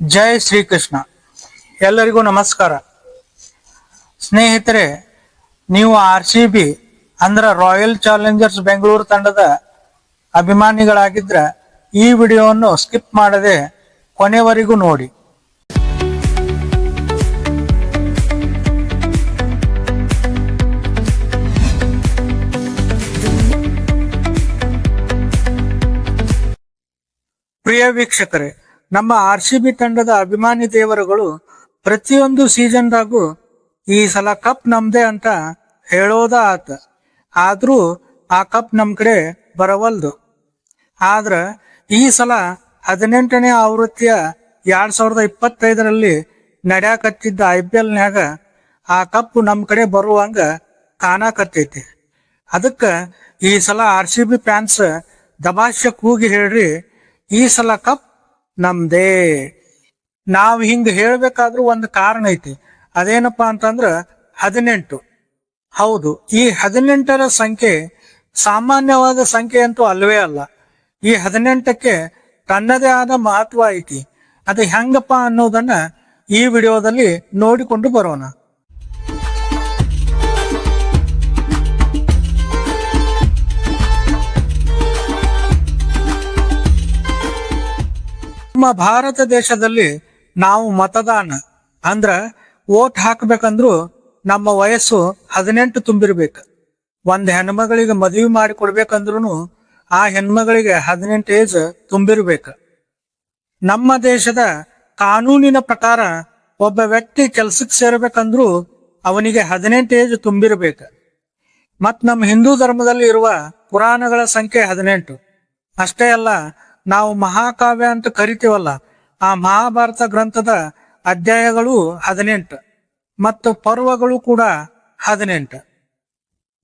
ಜೈ ಶ್ರೀಕೃಷ್ಣ. ಎಲ್ಲರಿಗೂ ನಮಸ್ಕಾರ. ಸ್ನೇಹಿತರೆ, ನೀವು ಆರ್ ಸಿ ಬಿ ಅಂದ್ರೆ ರಾಯಲ್ ಚಾಲೆಂಜರ್ಸ್ ಬೆಂಗಳೂರು ತಂಡದ ಅಭಿಮಾನಿಗಳಾಗಿದ್ರೆ ಈ ವಿಡಿಯೋವನ್ನು ಸ್ಕಿಪ್ ಮಾಡದೆ ಕೊನೆವರೆಗೂ ನೋಡಿ. ಪ್ರಿಯ ವೀಕ್ಷಕರೇ ನಮ್ಮ ಆರ್ ಸಿ ಬಿ ತಂಡದ ಅಭಿಮಾನಿ ದೇವರುಗಳು ಪ್ರತಿಯೊಂದು ಸೀಸನ್ದಾಗೂ ಈ ಸಲ ಕಪ್ ನಮ್ದೇ ಅಂತ ಹೇಳೋದ ಆತ. ಆದ್ರೂ ಆ ಕಪ್ ನಮ್ಮ ಕಡೆ ಬರವಲ್ದು. ಆದ್ರ ಈ ಸಲ ಹದಿನೆಂಟನೇ ಆವೃತ್ತಿಯ ಎರಡ್ ಸಾವಿರದ ಇಪ್ಪತ್ತೈದರಲ್ಲಿ ನಡ್ಯಾಕತ್ತಿದ್ದ ಐ ಪಿ ಎಲ್ನ್ಯಾಗ ಆ ಕಪ್ ನಮ್ಮ ಕಡೆ ಬರುವಂಗ ಕಾಣಕತ್ತೈತಿ ಅದಕ್ಕ ಈ ಸಲ ಆರ್ ಸಿ ಬಿ ಫ್ಯಾನ್ಸ್ ದಬಾಶ್ಯ ಕೂಗಿ ಹೇಳ್ರಿ, ಈ ಸಲ ಕಪ್ ನಮ್ದೇ. ನಾವು ಹಿಂಗ ಹೇಳ್ಬೇಕಾದ್ರೂ ಒಂದು ಕಾರಣ ಐತಿ. ಅದೇನಪ್ಪಾ ಅಂತಂದ್ರ ಹದಿನೆಂಟು. ಹೌದು, ಈ ಹದಿನೆಂಟರ ಸಂಖ್ಯೆ ಸಾಮಾನ್ಯವಾದ ಸಂಖ್ಯೆ ಅಂತೂ ಅಲ್ವೇ ಅಲ್ಲ. ಈ ಹದಿನೆಂಟಕ್ಕೆ ತನ್ನದೇ ಆದ ಮಹತ್ವ ಐತಿ. ಅದು ಹೆಂಗಪ್ಪ ಅನ್ನೋದನ್ನ ಈ ವಿಡಿಯೋದಲ್ಲಿ ನೋಡಿಕೊಂಡು ಬರೋಣ. ನಮ್ಮ ಭಾರತ ದೇಶದಲ್ಲಿ ನಾವು ಮತದಾನ, ಅಂದ್ರ ವೋಟ್ ಹಾಕಬೇಕಂದ್ರು ನಮ್ಮ ವಯಸ್ಸು ಹದಿನೆಂಟು ತುಂಬಿರ್ಬೇಕು. ಒಂದ್ ಹೆಣ್ಮಗಳಿಗೆ ಮದುವೆ ಮಾಡಿ ಕೊಡ್ಬೇಕಂದ್ರು ಆ ಹೆಣ್ಮಗಳಿಗೆ ಹದಿನೆಂಟು ಏಜ್ ತುಂಬಿರ್ಬೇಕು. ನಮ್ಮ ದೇಶದ ಕಾನೂನಿನ ಪ್ರಕಾರ ಒಬ್ಬ ವ್ಯಕ್ತಿ ಕೆಲ್ಸಕ್ಕೆ ಸೇರ್ಬೇಕಂದ್ರು ಅವನಿಗೆ ಹದಿನೆಂಟು ಏಜ್ ತುಂಬಿರ್ಬೇಕು. ಮತ್ ನಮ್ಮ ಹಿಂದೂ ಧರ್ಮದಲ್ಲಿ ಇರುವ ಪುರಾಣಗಳ ಸಂಖ್ಯೆ ಹದಿನೆಂಟು. ಅಷ್ಟೇ ಅಲ್ಲ ನಾವು ಮಹಾಕಾವ್ಯ ಅಂತ ಕರಿತೀವಲ್ಲ, ಆ ಮಹಾಭಾರತ ಗ್ರಂಥದ ಅಧ್ಯಾಯಗಳು ಹದಿನೆಂಟು ಮತ್ತು ಪರ್ವಗಳು ಕೂಡ ಹದಿನೆಂಟು.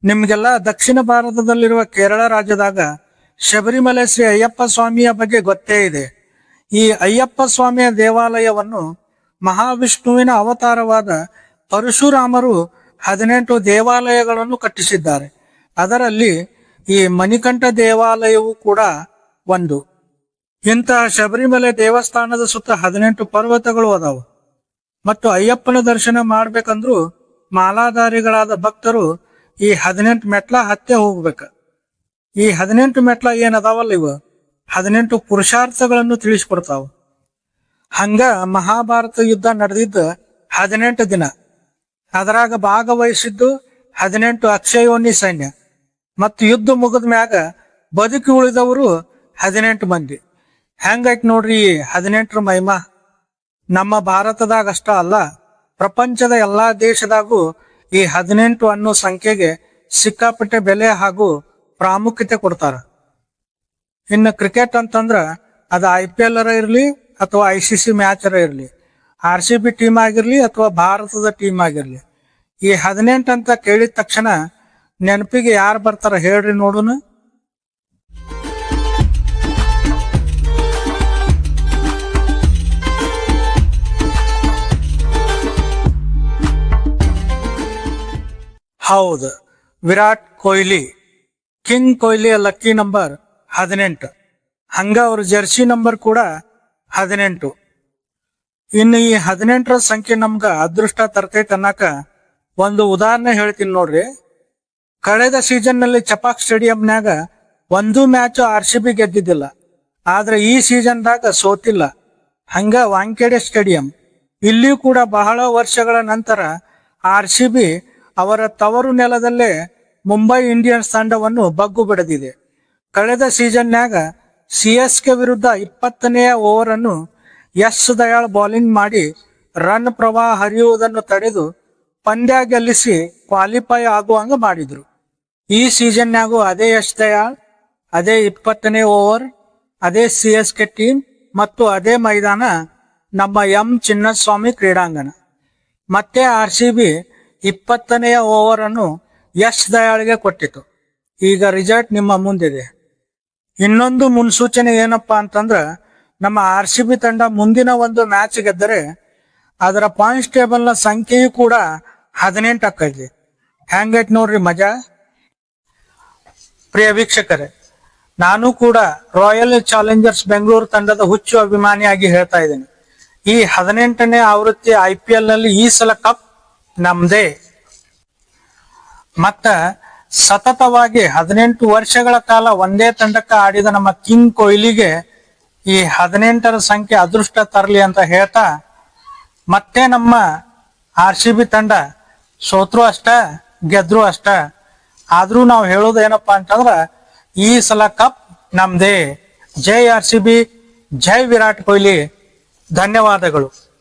ನಿಮಗೆಲ್ಲ ದಕ್ಷಿಣ ಭಾರತದಲ್ಲಿರುವ ಕೇರಳ ರಾಜ್ಯದಾಗ ಶಬರಿಮಲೆ ಶ್ರೀ ಅಯ್ಯಪ್ಪ ಸ್ವಾಮಿಯ ಬಗ್ಗೆ ಗೊತ್ತೇ ಇದೆ. ಈ ಅಯ್ಯಪ್ಪ ಸ್ವಾಮಿಯ ದೇವಾಲಯವನ್ನು ಮಹಾವಿಷ್ಣುವಿನ ಅವತಾರವಾದ ಪರಶುರಾಮರು ಹದಿನೆಂಟು ದೇವಾಲಯಗಳನ್ನು ಕಟ್ಟಿಸಿದ್ದಾರೆ. ಅದರಲ್ಲಿ ಈ ಮಣಿಕಂಠ ದೇವಾಲಯವು ಕೂಡ ಒಂದು. ಇಂತಹ ಶಬರಿಮಲೆ ದೇವಸ್ಥಾನದ ಸುತ್ತ ಹದಿನೆಂಟು ಪರ್ವತಗಳು ಅದಾವ. ಮತ್ತು ಅಯ್ಯಪ್ಪನ ದರ್ಶನ ಮಾಡ್ಬೇಕಂದ್ರು ಮಾಲಾಧಾರಿಗಳಾದ ಭಕ್ತರು ಈ ಹದಿನೆಂಟು ಮೆಟ್ಲ ಹತ್ತೆ ಹೋಗ್ಬೇಕ. ಈ ಹದಿನೆಂಟು ಮೆಟ್ಲ ಏನ್ ಅದಾವಲ್ಲ ಇವು? ಹದಿನೆಂಟು ಪುರುಷಾರ್ಥಗಳನ್ನು ತಿಳಿಸ್ಕೊಡ್ತಾವ. ಹಂಗ ಮಹಾಭಾರತ ಯುದ್ಧ ನಡೆದಿದ್ದ ಹದಿನೆಂಟು ದಿನ. ಅದರಾಗ ಭಾಗವಹಿಸಿದ್ದು ಹದಿನೆಂಟು ಅಕ್ಷಯೋನಿ ಸೈನ್ಯ. ಮತ್ತು ಯುದ್ಧ ಮುಗಿದ ಮ್ಯಾಗ ಬದುಕಿ ಉಳಿದವರು ಹದಿನೆಂಟು ಮಂದಿ. ಹೆಂಗೈತ್ ನೋಡ್ರಿ ಹದಿನೆಂಟರ ಮಹಿಮಾ. ನಮ್ಮ ಭಾರತದಾಗ ಅಷ್ಟ ಅಲ್ಲ, ಪ್ರಪಂಚದ ಎಲ್ಲಾ ದೇಶದಾಗೂ ಈ ಹದಿನೆಂಟು ಅನ್ನೋ ಸಂಖ್ಯೆಗೆ ಸಿಕ್ಕಾಪಟ್ಟೆ ಬೆಲೆ ಹಾಗೂ ಪ್ರಾಮುಖ್ಯತೆ ಕೊಡ್ತಾರ. ಇನ್ನು ಕ್ರಿಕೆಟ್ ಅಂತಂದ್ರ ಅದು ಐ ಪಿ ಎಲ್ ಇರಲಿ ಅಥವಾ ಐ ಸಿ ಸಿ ಮ್ಯಾಚ್ ಇರಲಿ, ಆರ್ ಸಿ ಬಿ ಟೀಮ್ ಆಗಿರಲಿ ಅಥವಾ ಭಾರತದ ಟೀಮ್ ಆಗಿರಲಿ. ಈ ಹದಿನೆಂಟು ಅಂತ ಕೇಳಿದ ತಕ್ಷಣ ನೆನಪಿಗೆ ಯಾರು ಬರ್ತಾರ ಹೇಳ್ರಿ ನೋಡುನು. ಹೌದು. ವಿರಾಟ್ ಕೊಹ್ಲಿ. ಕಿಂಗ್ ಕೊಹ್ಲಿಯ ಲಕ್ಕಿ ನಂಬರ್ ಹದಿನೆಂಟು. ಹಂಗ ಅವ್ರ ಜರ್ಸಿ ನಂಬರ್ ಕೂಡ ಹದಿನೆಂಟು. ಇನ್ನು ಈ ಹದಿನೆಂಟರ ಸಂಖ್ಯೆ ನಮ್ಗೆ ಅದೃಷ್ಟ ತರ್ತೈತೆ ಅನ್ನಕ ಒಂದು ಉದಾಹರಣೆ ಹೇಳ್ತೀನಿ ನೋಡ್ರಿ. ಕಳೆದ ಸೀಸನ್ನಲ್ಲಿ ಚಪಾಕ್ ಸ್ಟೇಡಿಯಂನಾಗ ಒಂದು ಮ್ಯಾಚ್ ಆರ್ ಸಿ ಬಿ ಗೆದ್ದಿದ್ದಿಲ್ಲ. ಆದ್ರೆ ಈ ಸೀಸನ್ದಾಗ ಸೋತಿಲ್ಲ. ಹಂಗ ವಾಂಕೇಡೆ ಸ್ಟೇಡಿಯಂ. ಇಲ್ಲಿಯೂ ಕೂಡ ಬಹಳ ವರ್ಷಗಳ ನಂತರ ಆರ್ ಸಿ ಬಿ ಅವರ ತವರು ನೆಲದಲ್ಲೇ ಮುಂಬೈ ಇಂಡಿಯನ್ಸ್ ತಂಡವನ್ನು ಬಗ್ಗು ಬಿಡದಿದೆ. ಕಳೆದ ಸೀಸನ್ಯಾಗ ಸಿ ಎಸ್ ಕೆ ವಿರುದ್ಧ ಇಪ್ಪತ್ತನೆಯ ಓವರ್ ಅನ್ನು ಯಶ್ ದಯಾಳ್ ಬೌಲಿಂಗ್ ಮಾಡಿ ರನ್ ಪ್ರವಾಹ ಹರಿಯುವುದನ್ನು ತಡೆದು ಪಂದ್ಯ ಗೆಲ್ಲಿಸಿ ಕ್ವಾಲಿಫೈ ಆಗುವಂಗ ಮಾಡಿದ್ರು. ಈ ಸೀಸನ್ಯಾಗೂ ಅದೇ ಯಶ್ ದಯಾಳ್, ಅದೇ ಇಪ್ಪತ್ತನೇ ಓವರ್, ಅದೇ ಸಿ ಎಸ್ ಕೆ ಟೀಮ್ ಮತ್ತು ಅದೇ ಮೈದಾನ ನಮ್ಮ ಎಂ. ಚಿನ್ನಸ್ವಾಮಿ ಕ್ರೀಡಾಂಗಣ. ಮತ್ತೆ ಆರ್ ಸಿ ಬಿ ಇಪ್ಪತ್ತನೆಯ ಓವರ್ ಅನ್ನು ಯಶ್ ದಯಾಳ್ಗೆ ಕೊಟ್ಟಿತು. ಈಗ ರಿಸಲ್ಟ್ ನಿಮ್ಮ ಮುಂದಿದೆ. ಇನ್ನೊಂದು ಮುನ್ಸೂಚನೆ ಏನಪ್ಪಾ ಅಂತಂದ್ರೆ, ನಮ್ಮ ಆರ್ ಸಿ ಬಿ ತಂಡ ಮುಂದಿನ ಒಂದು ಮ್ಯಾಚ್ ಗೆದ್ದರೆ ಅದರ ಪಾಯಿಂಟ್ಸ್ ಟೇಬಲ್ನ ಸಂಖ್ಯೆಯು ಕೂಡ ಹದಿನೆಂಟು ಆಕೈತಿ ಐಟ್ ನೋಡ್ರಿ ಮಜಾ? ಪ್ರಿಯ ವೀಕ್ಷಕರೇ, ನಾನು ಕೂಡ ರಾಯಲ್ ಚಾಲೆಂಜರ್ಸ್ ಬೆಂಗಳೂರು ತಂಡದ ಹುಚ್ಚು ಅಭಿಮಾನಿಯಾಗಿ ಹೇಳ್ತಾ ಇದ್ದೀನಿ. ಈ ಹದಿನೆಂಟನೇ ಆವೃತ್ತಿ ಐ ಪಿ ಎಲ್ನಲ್ಲಿ ಈ ಸಲ ಕಪ್ ನಮ್ದೇ. ಮತ್ತ ಸತತವಾಗಿ ಹದಿನೆಂಟು ವರ್ಷಗಳ ಕಾಲ ಒಂದೇ ತಂಡಕ್ಕೆ ಆಡಿದ ನಮ್ಮ ಕಿಂಗ್ ಕೊಹ್ಲಿಗೆ ಈ ಹದಿನೆಂಟರ ಸಂಖ್ಯೆ ಅದೃಷ್ಟ ತರಲಿ ಅಂತ ಹೇಳ್ತಾ, ಮತ್ತೆ ನಮ್ಮ ಆರ್ ಸಿ ಬಿ ತಂಡ ಸೋತ್ರು ಅಷ್ಟ, ಗೆದ್ರು ಅಷ್ಟ. ಆದ್ರೂ ನಾವು ಹೇಳೋದು ಏನಪ್ಪಾ ಅಂತಂದ್ರ, ಈ ಸಲ ಕಪ್ ನಮ್ದೇ. ಜೈ ಆರ್ ಸಿ ಬಿ, ಜೈ ವಿರಾಟ್ ಕೊಹ್ಲಿ. ಧನ್ಯವಾದಗಳು.